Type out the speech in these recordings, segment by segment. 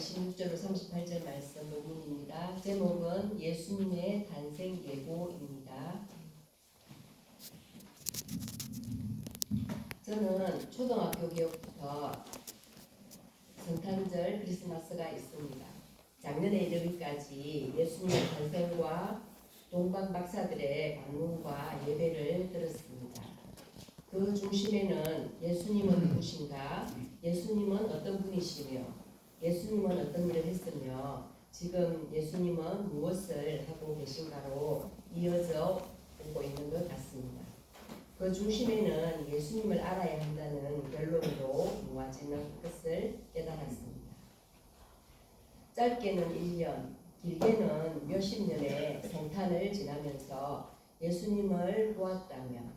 26절로 38절 말씀 본문입니다. 제목은 예수님의 탄생 예고입니다. 저는 초등학교 기억부터 성탄절 크리스마스가 있습니다. 작년에 이르기까지 예수님의 탄생과 동방 박사들의 방문과 예배를 들었습니다. 그 중심에는 예수님은 누구신가, 예수님은 어떤 분이시며, 예수님은 어떤 일을 했으며, 지금 예수님은 무엇을 하고 계신가로 이어져 오고 있는 것 같습니다. 그 중심에는 예수님을 알아야 한다는 결론으로 모아지는 것을 깨달았습니다. 짧게는 1년, 길게는 몇십 년의 성탄을 지나면서 예수님을 보았다면,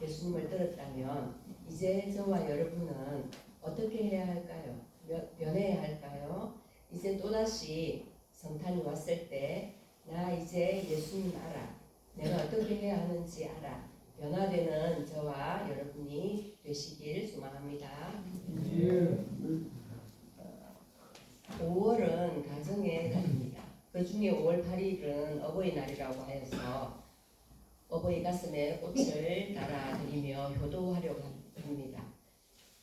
예수님을 들었다면, 이제 저와 여러분은 어떻게 해야 할까요? 몇- 변해야 할까요? 이제 또다시 성탄이 왔을 때, 나 이제 예수님 알아. 내가 어떻게 해야 하는지 알아. 변화되는 저와 여러분이 되시길 소망합니다. 5월은 가정의 달입니다. 그 중에 5월 8일은 어버이날이라고 하여서 어버이 가슴에 꽃을 달아드리며 효도하려고 합니다.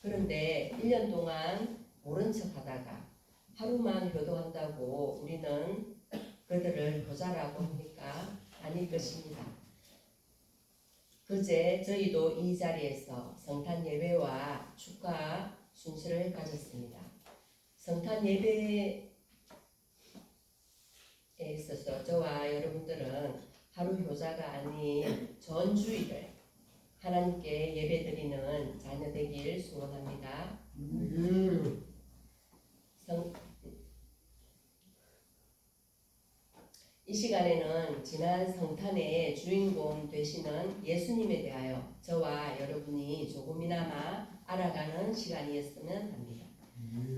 그런데 1년 동안 모른 척 하다가 하루만 효도한다고 우리는 그들을 보자라고 합니까? 아닐 것입니다. 그제 저희도 이 자리에서 성탄 예배와 축하 순서를 가졌습니다. 성탄 예배에 있어서 저와 여러분들은 하루 효자가 아닌 전주일을 하나님께 예배드리는 자녀 되길 소원합니다. 성, 이 시간에는 지난 성탄의 주인공 되시는 예수님에 대하여 저와 여러분이 조금이나마 알아가는 시간이었으면 합니다.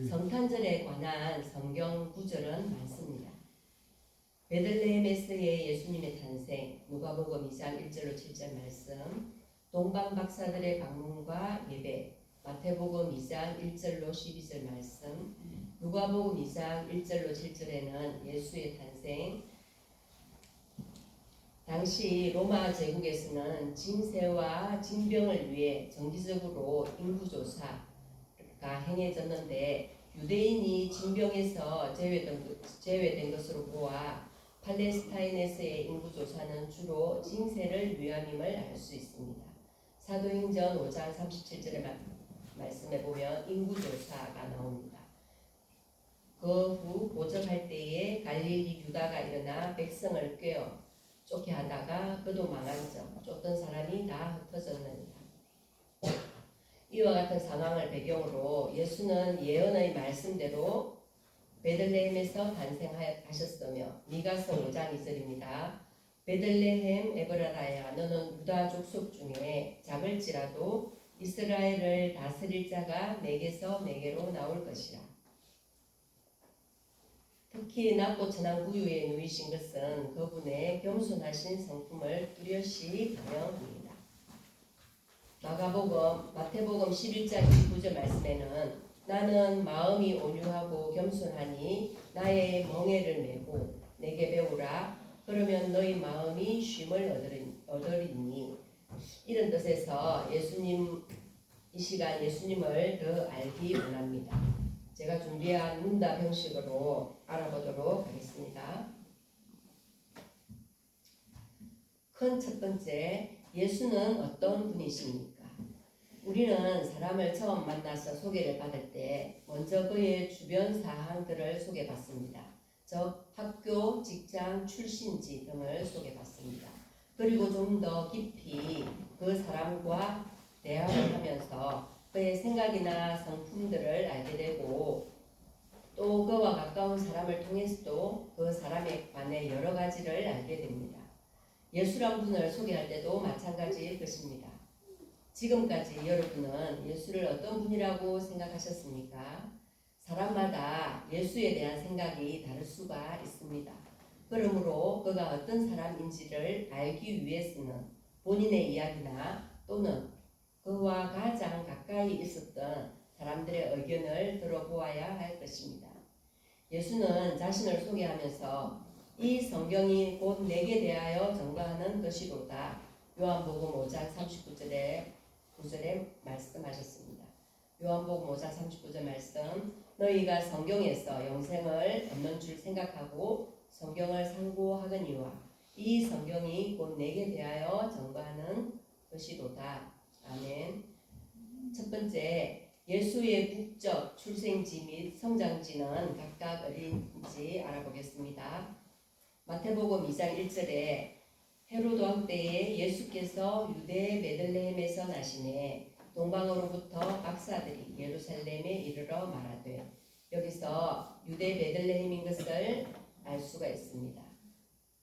성탄절에 관한 성경 구절은 많습니다. 베들레헴에서의 예수님의 탄생, 누가복음 2장 1절로 7절 말씀, 동방 박사들의 방문과 예배, 마태복음 2장 1절로 12절 말씀, 누가복음 2장 1절로 7절에는 예수의 탄생, 당시 로마 제국에서는 징세와 징병을 위해 정기적으로 인구조사가 행해졌는데 유대인이 징병에서 제외된, 것- 제외된 것으로 보아 팔레스타인에서의 인구조사는 주로 징세를 위함임을 알 수 있습니다. 사도행전 5장 37절의 말, 말씀에 보면 인구조사가 나옵니다. 그후 보적할 때에 갈릴리 유다가 일어나 백성을 꿰어 쫓게 하다가 그도 망한적 쫓던 사람이 다 흩어졌느니라. 이와 같은 상황을 배경으로 예수는 예언의 말씀대로 베들레헴에서 탄생하셨으며 미가서 5장 2절입니다. 베들레헴 에브라라야 너는 유다 족속 중에 작을지라도 이스라엘을 다스릴 자가 내게서 내게로 나올 것이라. 특히 낮고 천한 구유에 누이신 것은 그분의 겸손하신 성품을 뚜렷이 반영합니다. 마가복음, 마태복음 11장 29절 말씀에는 나는 마음이 온유하고 겸손하니 나의 멍에를 메고 내게 배우라 그러면 너희 마음이 쉼을 얻으리- 얻으리니 이런 뜻에서 예수님 이 시간 예수님을 더 알기 원합니다. 제가 준비한 문답 형식으로 알아보도록 하겠습니다. 큰 첫 번째, 예수는 어떤 분이십니까? 우리는 사람을 처음 만나서 소개를 받을 때 먼저 그의 주변 사항들을 소개받습니다. 즉 학교, 직장, 출신지 등을 소개받습니다. 그리고 좀 더 깊이 그 사람과 대화를 하면서 그의 생각이나 성품들을 알게 되고 또 그와 가까운 사람을 통해서도 그 사람에 관해 여러 가지를 알게 됩니다. 예수란 분을 소개할 때도 마찬가지일 것입니다. 지금까지 여러분은 예수를 어떤 분이라고 생각하셨습니까? 사람마다 예수에 대한 생각이 다를 수가 있습니다. 그러므로 그가 어떤 사람인지를 알기 위해서는 본인의 이야기나 또는 그와 가장 가까이 있었던 사람들의 의견을 들어보아야 할 것입니다. 예수는 자신을 소개하면서 이 성경이 곧 내게 대하여 증거하는 것이로다. 요한복음 5장 39절에 9절에 말씀하셨습니다. 요한복음 5장 39절 말씀 너희가 성경에서 영생을 얻는 줄 생각하고 성경을 상고하거니와 이 성경이 곧 내게 대하여 증거하는 것이로다. 아멘. 첫 번째 예수의 국적, 출생지 및 성장지는 각각 어딘지 알아보겠습니다. 마태복음 2장 1절에 헤로드 왕 때에 예수께서 유대 베들레헴에서 나시네 동방으로부터 박사들이 예루살렘에 이르러 말하되 여기서 유대 베들레헴인 것을 알 수가 있습니다.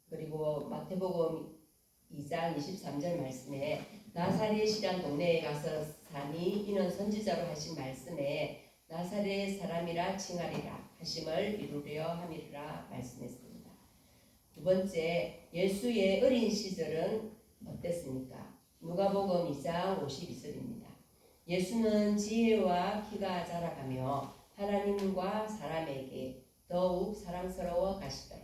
그리고 마태복음 2장 23절 말씀에 나사렛이란 동네에 가서 사니 이는 선지자로 하신 말씀에 나사렛 사람이라 칭하리라 하심을 이루려 함이라 말씀했습니다. 두 번째 예수의 어린 시절은 어땠습니까? 누가복음 2장 52절입니다. 예수는 지혜와 키가 자라가며 하나님과 사람에게 더욱 사랑스러워 가시더라.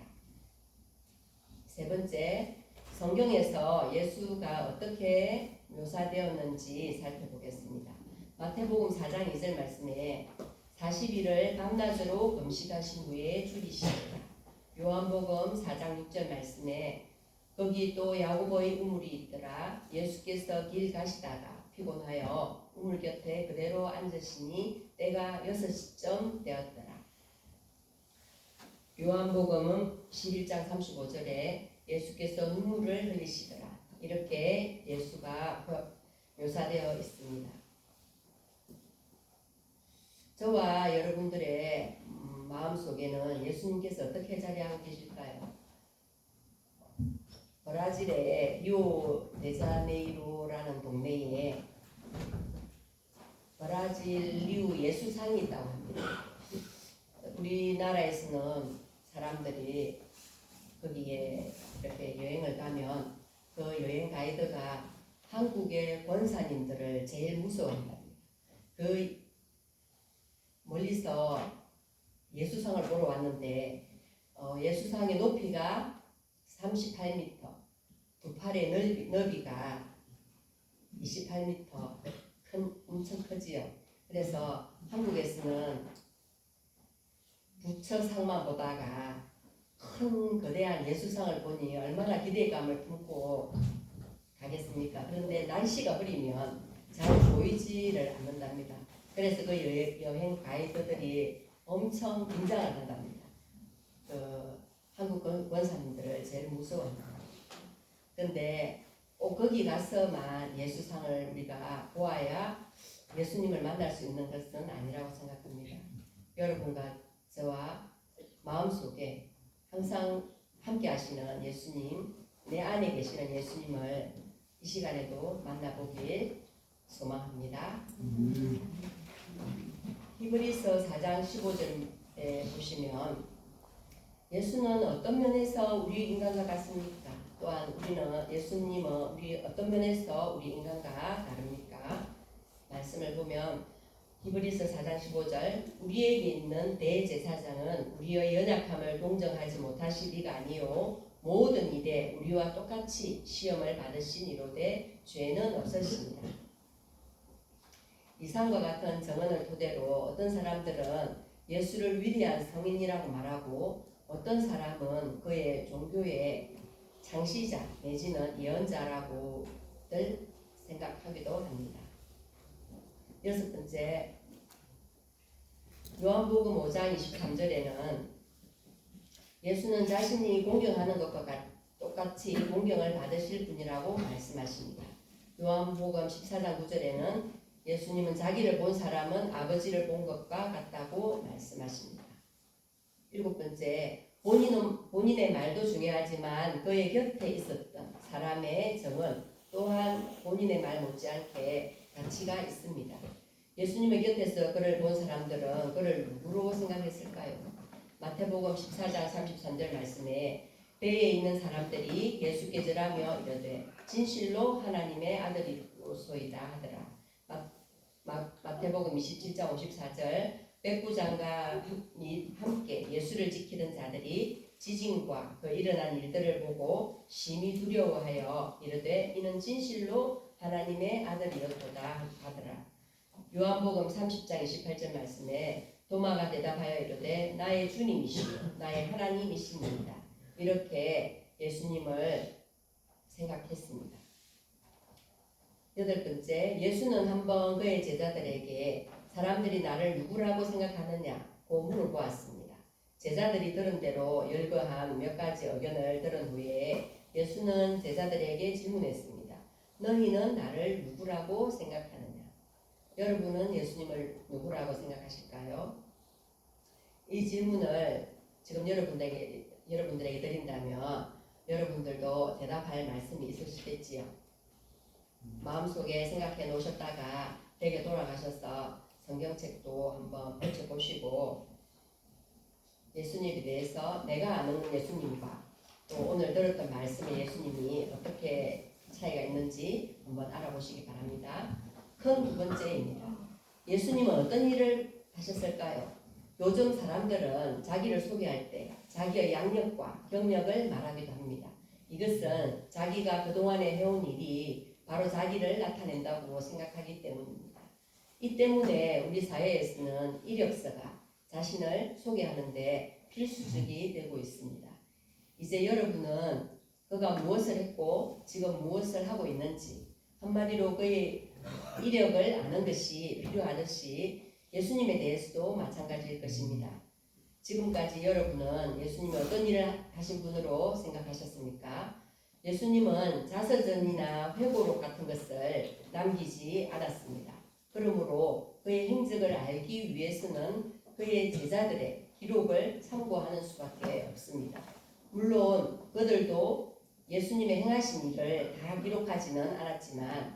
세 번째 성경에서 예수가 어떻게 묘사되었는지 살펴보겠습니다. 마태복음 4장 2절 말씀에 40일을 밤낮으로 금식하신 후에 죽이시니라. 요한복음 4장 6절 말씀에 거기 또 야고보의 우물이 있더라. 예수께서 길 가시다가 피곤하여 우물 곁에 그대로 앉으시니 때가 6시쯤 되었더라. 요한복음은 11장 35절에 예수께서 눈물을 흘리시더라. 이렇게 예수가 묘사되어 있습니다. 저와 여러분들의 음, 마음속에는 예수님께서 어떻게 자리하고 계실까요? 브라질의 리오 데자네이로라는 동네에 브라질 리우 예수상이 있다고 합니다. 우리나라에서는 사람들이 거기에 이렇게 여행을 가면 그 여행 가이드가 한국의 권사님들을 제일 무서워한답니다. 그 멀리서 예수상을 보러 왔는데 어, 예수상의 높이가 38m, 두 팔의 넓이, 너비가 28m, 큰 엄청 크지요. 그래서 한국에서는 부처상만 보다가 큰 거대한 예수상을 보니 얼마나 기대감을 품고 가겠습니까? 그런데 날씨가 흐리면 잘 보이지를 않는답니다. 그래서 그 여- 여행 가이드들이 엄청 긴장을 한답니다. 그 한국 권- 권사님들을 제일 무서워합니다. 근데 꼭 거기 가서만 예수상을 우리가 보아야 예수님을 만날 수 있는 것은 아니라고 생각합니다. 여러분과 저와 마음속에 항상 함께 하시는 예수님, 내 안에 계시는 예수님을 이 시간에도 만나보길 소망합니다. 히브리서 4장 15절에 보시면 예수는 어떤 면에서 우리 인간과 같습니까? 또한 우리는 예수님은 우리 어떤 면에서 우리 인간과 다릅니까? 말씀을 보면 히브리서 4장 15절 우리에게 있는 대제사장은 우리의 연약함을 동정하지 못하실 리가 아니요 모든 일에 우리와 똑같이 시험을 받으신 이로되 죄는 없으십니다. 이상과 같은 정언을 토대로 어떤 사람들은 예수를 위대한 성인이라고 말하고 어떤 사람은 그의 종교의 창시자 내지는 예언자라고들 생각하기도 합니다. 여섯 번째 요한복음 5장 23절에는 예수는 자신이 공경하는 것과 같- 똑같이 공경을 받으실 분이라고 말씀하십니다. 요한복음 14장 9절에는 예수님은 자기를 본 사람은 아버지를 본 것과 같다고 말씀하십니다. 일곱 번째, 본인은, 본인의 말도 중요하지만 그의 곁에 있었던 사람의 정은 또한 본인의 말 못지않게 가치가 있습니다. 예수님의 곁에서 그를 본 사람들은 그를 누구로 생각했을까요? 마태복음 14장 33절 말씀에 배에 있는 사람들이 예수께 절하며 이르되 진실로 하나님의 아들이로소이다 하더라. 마, 마, 마태복음 27장 54절 백부장과 및 함께 예수를 지키던 자들이 지진과 그 일어난 일들을 보고 심히 두려워하여 이르되 이는 진실로 하나님의 아들이었도다 하더라. 요한복음 30장 28절 말씀에 도마가 대답하여 이르되 나의 주님이시요 나의 하나님이십니다. 이렇게 예수님을 생각했습니다. 여덟 번째, 예수는 한번 그의 제자들에게 사람들이 나를 누구라고 생각하느냐고 물어보았습니다. 제자들이 들은 대로 열거한 몇 가지 의견을 들은 후에 예수는 제자들에게 질문했습니다. 너희는 나를 누구라고 생각하느냐? 여러분은 예수님을 누구라고 생각하실까요? 이 질문을 지금 여러분들에게 여러분들에게 드린다면 여러분들도 대답할 말씀이 있으시겠지요. 마음속에 생각해 놓으셨다가 댁에 돌아가셔서 성경책도 한번 펼쳐보시고 예수님에 대해서 내가 아는 예수님과 또 오늘 들었던 말씀의 예수님이 어떻게 차이가 있는지 한번 알아보시기 바랍니다. 큰두 번째입니다. 예수님은 어떤 일을 하셨을까요? 요즘 사람들은 자기를 소개할 때 자기의 양력과 경력을 말하기도 합니다. 이것은 자기가 그동안에 해온 일이 바로 자기를 나타낸다고 생각하기 때문입니다. 이 때문에 우리 사회에서는 이력서가 자신을 소개하는데 필수적이 되고 있습니다. 이제 여러분은 그가 무엇을 했고 지금 무엇을 하고 있는지 한마디로 그의 이력을 아는 것이 필요하듯이 예수님에 대해서도 마찬가지일 것입니다. 지금까지 여러분은 예수님이 어떤 일을 하신 분으로 생각하셨습니까? 예수님은 자서전이나 회고록 같은 것을 남기지 않았습니다. 그러므로 그의 행적을 알기 위해서는 그의 제자들의 기록을 참고하는 수밖에 없습니다. 물론 그들도 예수님의 행하신 일을 다 기록하지는 않았지만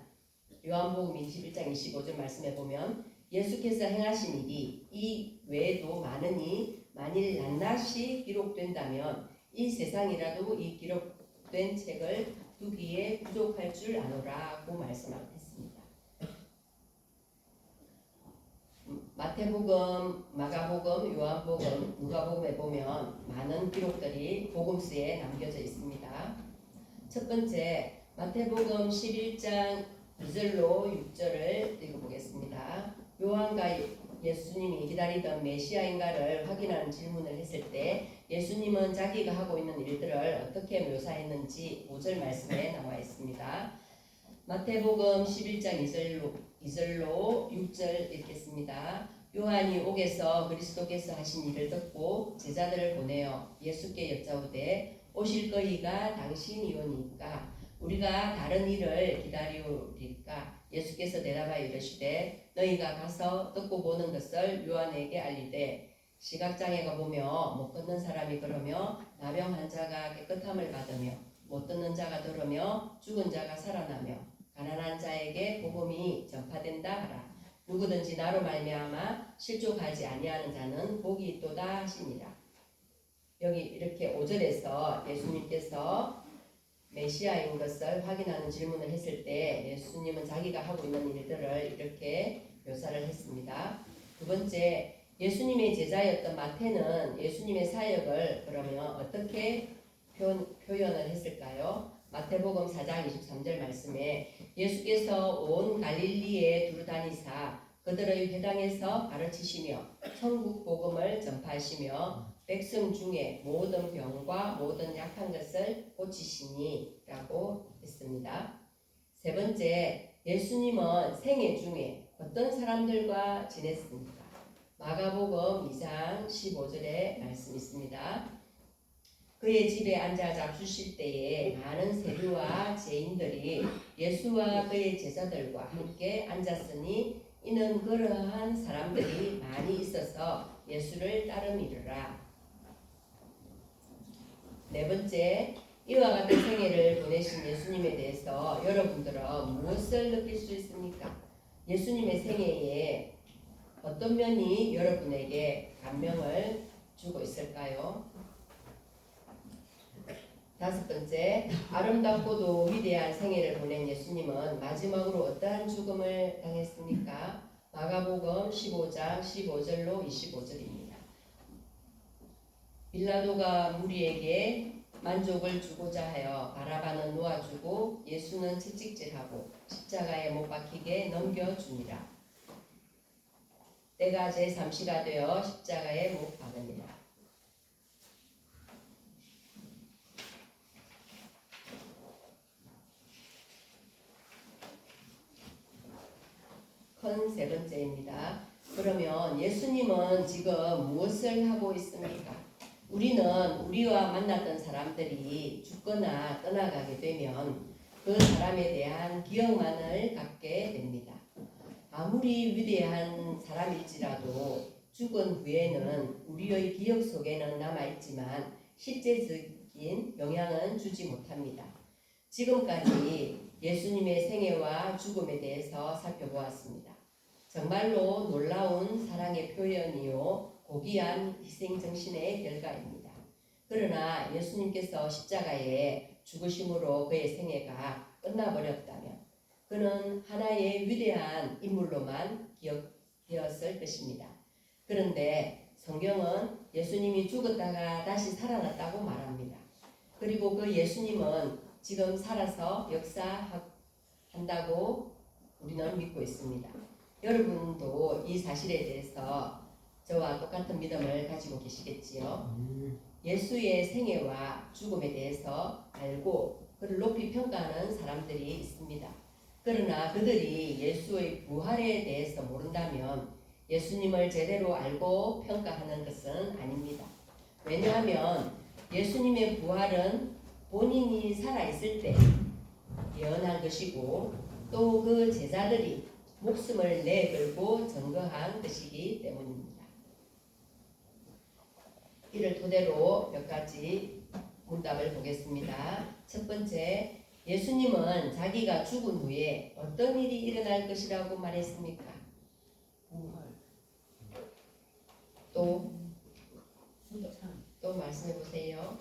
요한복음 21장 25절 말씀에 보면 예수께서 행하신 일이 이 외에도 많으니 만일 낱낱이 기록된다면 이 세상이라도 이 기록된 책을 두기에 부족할 줄 아노라고 말씀했습니다. 마태복음, 마가복음, 요한복음, 누가복음에 보면 많은 기록들이 복음서에 남겨져 있습니다. 첫 번째 마태복음 11장 2절로 6절을 읽어보겠습니다. 요한과 예수님이 기다리던 메시아인가를 확인하는 질문을 했을 때 예수님은 자기가 하고 있는 일들을 어떻게 묘사했는지 5절 말씀에 나와 있습니다. 마태복음 11장 2절로, 2절로 6절 읽겠습니다. 요한이 옥에서 그리스도께서 하신 일을 듣고 제자들을 보내어 예수께 여짜오되 오실 거이가 당신이오니까 우리가 다른 일을 기다리오리까 예수께서 대답하여 이르시되 너희가 가서 듣고 보는 것을 요한에게 알리되 시각장애가 보며 못 걷는 사람이 걸으며 나병 환자가 깨끗함을 받으며 못 듣는 자가 들으며 죽은 자가 살아나며 가난한 자에게 복음이 전파된다 하라. 누구든지 나로 말미암아 실족하지 아니하는 자는 복이 있도다 하시니라. 여기 이렇게 5절에서 예수님께서 메시아인 것을 확인하는 질문을 했을 때 예수님은 자기가 하고 있는 일들을 이렇게 묘사를 했습니다. 두 번째, 예수님의 제자였던 마태는 예수님의 사역을 그러면 어떻게 표현, 표현을 했을까요? 마태복음 4장 23절 말씀에 예수께서 온 갈릴리에 두루 다니사 그들의 회당에서 가르치시며 천국 복음을 전파하시며 백성 중에 모든 병과 모든 약한 것을 고치시니라고 했습니다. 세 번째, 예수님은 생애 중에 어떤 사람들과 지냈습니까? 마가복음 2장 15절에 말씀 있습니다. 그의 집에 앉아 잡수실 때에 많은 세리와 죄인들이 예수와 그의 제자들과 함께 앉았으니 이는 그러한 사람들이 많이 있어서 예수를 따름이르라. 네 번째, 이와 같은 생애를 보내신 예수님에 대해서 여러분들은 무엇을 느낄 수 있습니까? 예수님의 생애에 어떤 면이 여러분에게 감명을 주고 있을까요? 다섯 번째, 아름답고도 위대한 생애를 보낸 예수님은 마지막으로 어떠한 죽음을 당했습니까? 마가복음 15장 15절로 25절입니다. 빌라도가 무리에게 만족을 주고자 하여 바라바는 놓아주고 예수는 채찍질하고 십자가에 못 박히게 넘겨줍니다. 때가 제3시가 되어 십자가에 못 박습니다. 큰 세 번째입니다. 그러면 예수님은 지금 무엇을 하고 있습니까? 우리는 우리와 만났던 사람들이 죽거나 떠나가게 되면 그 사람에 대한 기억만을 갖게 됩니다. 아무리 위대한 사람일지라도 죽은 후에는 우리의 기억 속에는 남아있지만 실제적인 영향은 주지 못합니다. 지금까지 예수님의 생애와 죽음에 대해서 살펴보았습니다. 정말로 놀라운 사랑의 표현이요, 고귀한 희생 정신의 결과입니다. 그러나 예수님께서 십자가에 죽으심으로 그의 생애가 끝나버렸다면 그는 하나의 위대한 인물로만 기억되었을 것입니다. 그런데 성경은 예수님이 죽었다가 다시 살아났다고 말합니다. 그리고 그 예수님은 지금 살아서 역사한다고 우리는 믿고 있습니다. 여러분도 이 사실에 대해서 저와 똑같은 믿음을 가지고 계시겠지요. 예수의 생애와 죽음에 대해서 알고 그를 높이 평가하는 사람들이 있습니다. 그러나 그들이 예수의 부활에 대해서 모른다면 예수님을 제대로 알고 평가하는 것은 아닙니다. 왜냐하면 예수님의 부활은 본인이 살아있을 때 예언한 것이고 또 그 제자들이 목숨을 내걸고 증거한 것이기 때문입니다. 이를 토대로 몇 가지 문답을 보겠습니다. 첫 번째, 예수님은 자기가 죽은 후에 어떤 일이 일어날 것이라고 말했습니까? 또, 또 말씀해 보세요.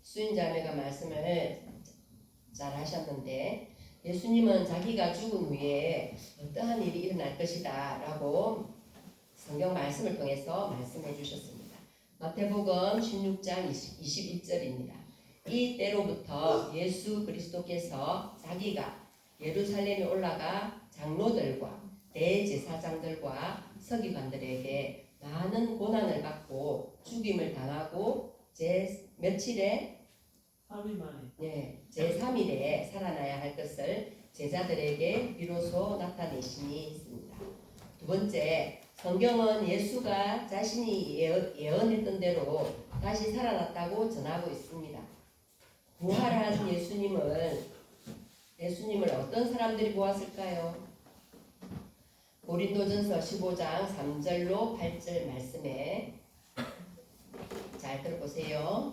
수인 자매가 말씀을 잘 하셨는데 예수님은 자기가 죽은 후에 어떠한 일이 일어날 것이다 라고 성경 말씀을 통해서 말씀해 주셨습니다. 마태복음 16장 21절입니다. 이 때로부터 예수 그리스도께서 자기가 예루살렘에 올라가 장로들과 대제사장들과 서기관들에게 많은 고난을 받고 죽임을 당하고 제 며칠에 하루 만에 예, 제3일에 살아나야 할 것을 제자들에게 비로소 나타내심이 있습니다. 두 번째, 성경은 예수가 자신이 예언- 예언했던 대로 다시 살아났다고 전하고 있습니다. 부활한 예수님을 예수님을 어떤 사람들이 보았을까요? 고린도전서 15장 3절로 8절 말씀에 잘 들어보세요.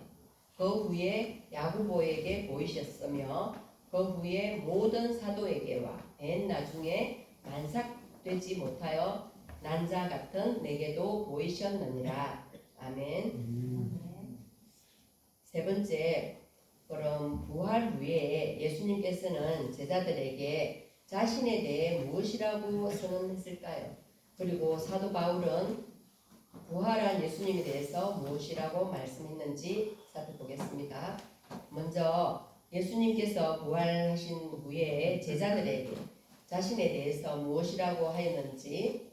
그 후에 야구보에게 보이셨으며 그 후에 모든 사도에게와 맨 나중에 만삭되지 못하여 난자 같은 내게도 보이셨느니라. 아멘. 세 번째, 그럼 부활 후에 예수님께서는 제자들에게 자신에 대해 무엇이라고 선언했을까요? 그리고 사도 바울은 부활한 예수님에 대해서 무엇이라고 말씀했는지 살펴보겠습니다. 먼저 예수님께서 부활하신 후에 제자들에게 자신에 대해서 무엇이라고 하였는지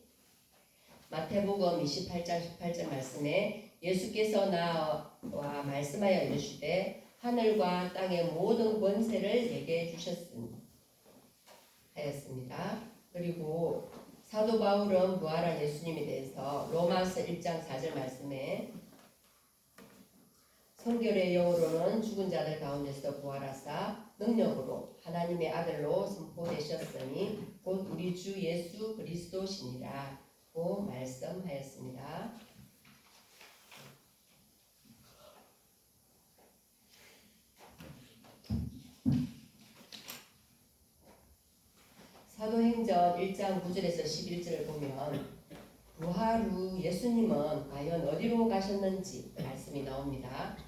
마태복음 28장 18절 말씀에 예수께서 나와 말씀하여 이르시되 하늘과 땅의 모든 권세를 내게 주셨습니다. 하였습니다. 그리고 사도 바울은 부활한 예수님에 대해서 로마서 1장 4절 말씀에 성결의 영으로는 죽은 자들 가운데서 부활하사 능력으로 하나님의 아들로 선포되셨으니 곧 우리 주 예수 그리스도시니라 고 말씀하였습니다. 사도행전 1장 9절에서 11절을 보면 부활 후 예수님은 과연 어디로 가셨는지 말씀이 나옵니다.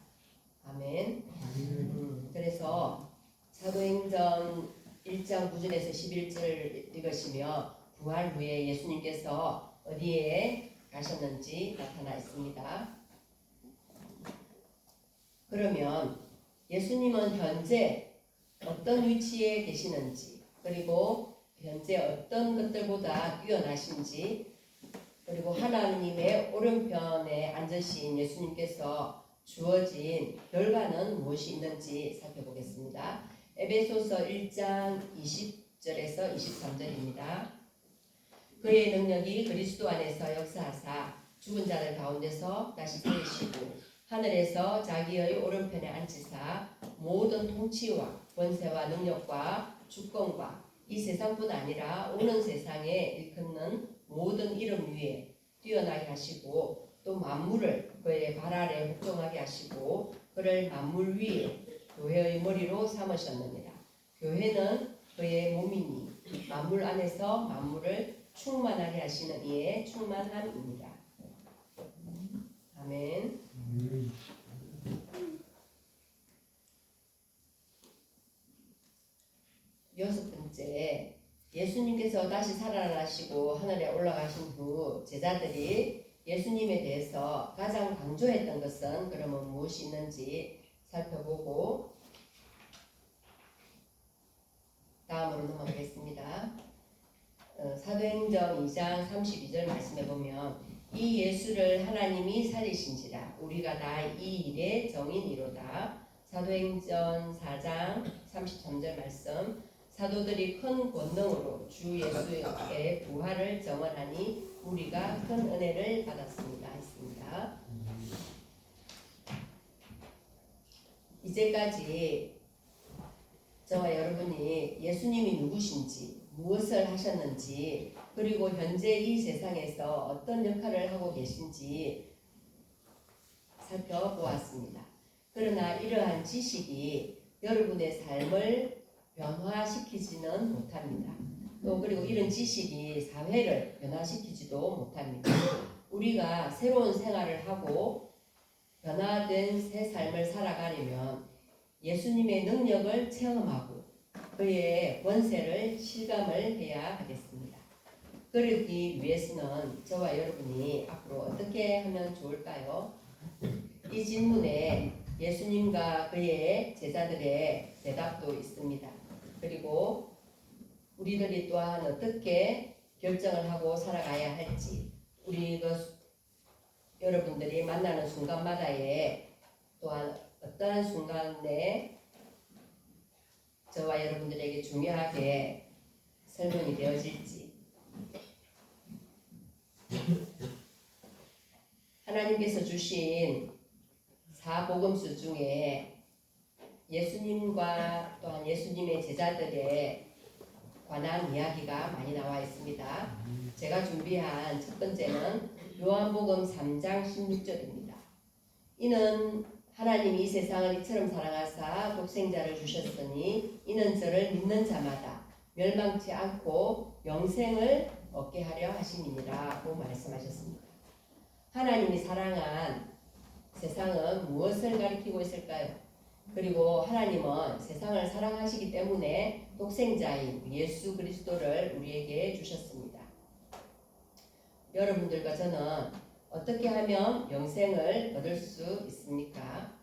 아멘. 음, 그래서 사도행전 1장 9절에서 11절을 읽으시며 부활 후에 예수님께서 어디에 가셨는지 나타나 있습니다. 그러면 예수님은 현재 어떤 위치에 계시는지 그리고 현재 어떤 것들보다 뛰어나신지 그리고 하나님의 오른편에 앉으신 예수님께서 주어진 결과는 무엇이 있는지 살펴보겠습니다. 에베소서 1장 20절에서 23절입니다. 그의 능력이 그리스도 안에서 역사하사 죽은 자들 가운데서 다시 살리시고 하늘에서 자기의 오른편에 앉히사 모든 통치와 권세와 능력과 주권과 이 세상뿐 아니라 오는 세상에 일컫는 모든 이름 위에 뛰어나게 하시고 또 만물을 그의 발 아래 복종하게 하시고 그를 만물 위에 교회의 머리로 삼으셨느니라. 교회는 그의 몸이니 만물 안에서 만물을 충만하게 하시는 이의 충만함입니다. 아멘. 여섯 번째, 예수님께서 다시 살아나시고 하늘에 올라가신 후 제자들이 예수님에 대해서 가장 강조했던 것은 그러면 무엇이 있는지 살펴보고 다음으로 넘어가겠습니다. 어, 사도행전 2장 32절 말씀해 보면 이 예수를 하나님이 살리신지라 우리가 다 이 일의 정인이로다. 사도행전 4장 33절 말씀 사도들이 큰 권능으로 주 예수의 부활을 정언하니 우리가 큰 은혜를 받았습니다. 했습니다. 이제까지 저와 여러분이 예수님이 누구신지 무엇을 하셨는지 그리고 현재 이 세상에서 어떤 역할을 하고 계신지 살펴보았습니다. 그러나 이러한 지식이 여러분의 삶을 변화시키지는 못합니다. 또 그리고 이런 지식이 사회를 변화시키지도 못합니다. 우리가 새로운 생활을 하고 변화된 새 삶을 살아가려면 예수님의 능력을 체험하고 그의 권세를 실감을 해야 하겠습니다. 그러기 위해서는 저와 여러분이 앞으로 어떻게 하면 좋을까요? 이 질문에 예수님과 그의 제자들의 대답도 있습니다. 그리고 우리들이 또한 어떻게 결정을 하고 살아가야 할지 우리 그 여러분들이 만나는 순간마다에 또한 어떠한 순간에 저와 여러분들에게 중요하게 설명이 되어질지. 하나님께서 주신 사복음수 중에 예수님과 또한 예수님의 제자들의 관한 이야기가 많이 나와 있습니다. 제가 준비한 첫 번째는 요한복음 3장 16절입니다. 이는 하나님이 이 세상을 이처럼 사랑하사 독생자를 주셨으니 이는 저를 믿는 자마다 멸망치 않고 영생을 얻게 하려 하심이니라고 말씀하셨습니다. 하나님이 사랑한 세상은 무엇을 가리키고 있을까요? 그리고 하나님은 세상을 사랑하시기 때문에 독생자인 예수 그리스도를 우리에게 주셨습니다. 여러분들과 저는 어떻게 하면 영생을 얻을 수 있습니까?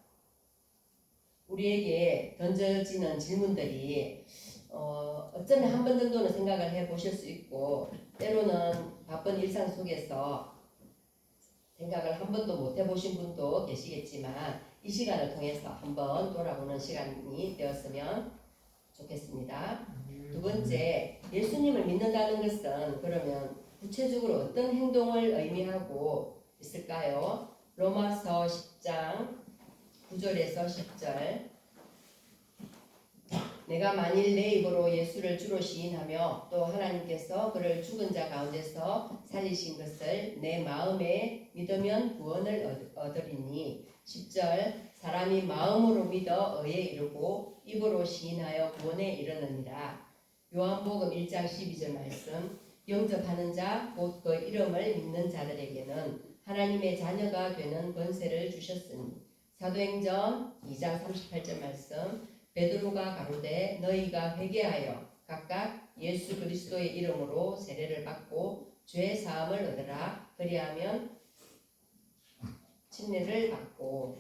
우리에게 던져지는 질문들이 어, 어쩌면 한 번 정도는 생각을 해 보실 수 있고 때로는 바쁜 일상 속에서 생각을 한 번도 못 해보신 분도 계시겠지만 이 시간을 통해서 한번 돌아보는 시간이 되었으면 좋겠습니다. 두 번째, 예수님을 믿는다는 것은 그러면 구체적으로 어떤 행동을 의미하고 있을까요? 로마서 10장 9절에서 10절 내가 만일 내 입으로 예수를 주로 시인하며 또 하나님께서 그를 죽은 자 가운데서 살리신 것을 내 마음에 믿으면 구원을 얻- 얻으리니 10절 사람이 마음으로 믿어 의에 이르고 입으로 시인하여 구원에 이르느니라. 요한복음 1장 12절 말씀 영접하는 자 곧 그 이름을 믿는 자들에게는 하나님의 자녀가 되는 권세를 주셨으니. 사도행전 2장 38절 말씀 베드로가 가로되 너희가 회개하여 각각 예수 그리스도의 이름으로 세례를 받고 죄 사함을 얻으라. 그리하면 침례를 받고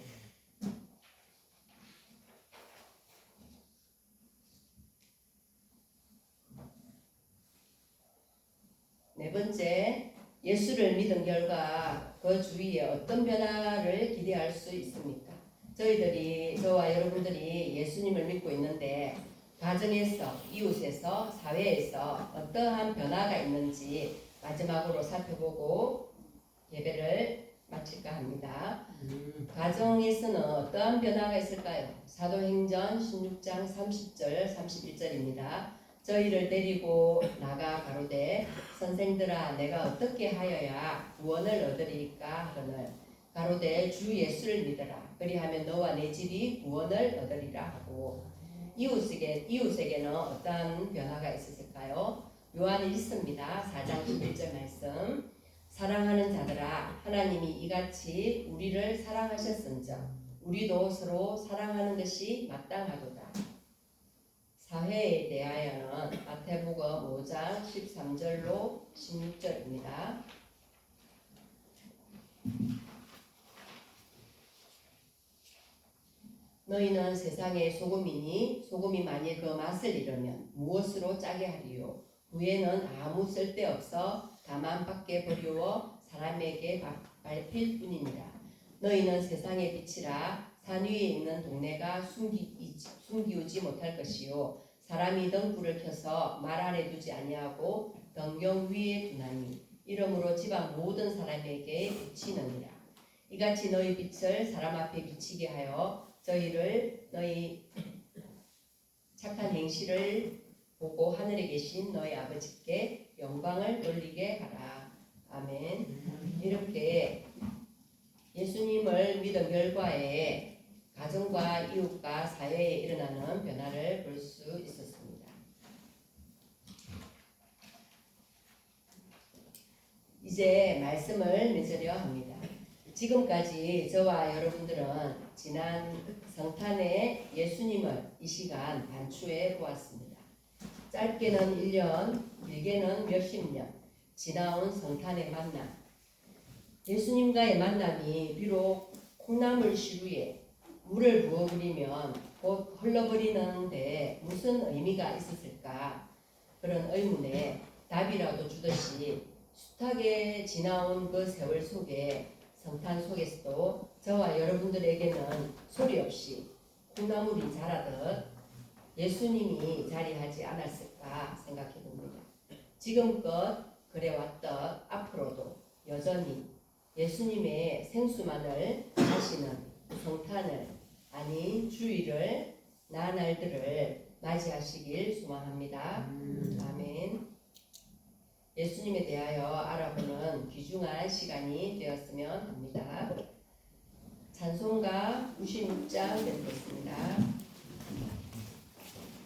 네 번째 예수를 믿은 결과 그 주위에 어떤 변화를 기대할 수 있습니까? 저희들이 저와 여러분들이 예수님을 믿고 있는데 가정에서 이웃에서 사회에서 어떠한 변화가 있는지 마지막으로 살펴보고 예배를 마칠까 합니다. 가정에서는 어떠한 변화가 있을까요? 사도행전 16장 30절 31절입니다. 저희를 데리고 나가 가로되 선생들아 내가 어떻게 하여야 구원을 얻으리까 하거늘 가로되 주 예수를 믿어라 그리하면 너와 내 집이 구원을 얻으리라 하고 이웃에게 이웃에게는 어떠한 변화가 있었을까요? 요한 1서입니다. 4장 11절 말씀 사랑하는 자들아 하나님이 이같이 우리를 사랑하셨은즉 우리도 서로 사랑하는 것이 마땅하도다. 사회에 대하여는 마태복음 5장 13절로 16절입니다. 너희는 세상의 소금이니 소금이 만일 그 맛을 잃으면 무엇으로 짜게 하리요? 후에는 아무 쓸데없어 다만 밖에 버리워 사람에게 바- 밟힐 뿐이니라. 너희는 세상의 빛이라 산 위에 있는 동네가 숨기, 숨기우지 못할 것이요 사람이 등불을 켜서 말 아래 두지 아니하고 등경 위에 두나니 이러므로 집안 모든 사람에게 비치느니라. 이같이 너희 빛을 사람 앞에 비치게 하여 저희를 너희 착한 행실을 보고 하늘에 계신 너희 아버지께 영광을 돌리게 하라. 아멘. 이렇게 예수님을 믿은 결과에 가정과 이웃과 사회에 일어나는 변화를 볼 수 있었습니다. 이제 말씀을 맺으려 합니다. 지금까지 저와 여러분들은 지난 성탄의 예수님을 이 시간 반추해 보았습니다. 짧게는 1년, 길게는 몇십 년 지나온 성탄의 만남. 예수님과의 만남이 비록 콩나물 시루에 물을 부어버리면 곧 흘러버리는데 무슨 의미가 있었을까? 그런 의문에 답이라도 주듯이 숱하게 지나온 그 세월 속에 성탄 속에서도 저와 여러분들에게는 소리 없이 콩나물이 자라듯 예수님이 자리하지 않았을까 생각해 봅니다. 지금껏 그래왔던 앞으로도 여전히 예수님의 생수만을 하시는 성탄을 아니 주일을 나날들을 맞이하시길 소망합니다. 아멘. 예수님에 대하여 알아보는 귀중한 시간이 되었으면 합니다. 찬송가 96장 드리겠습니다.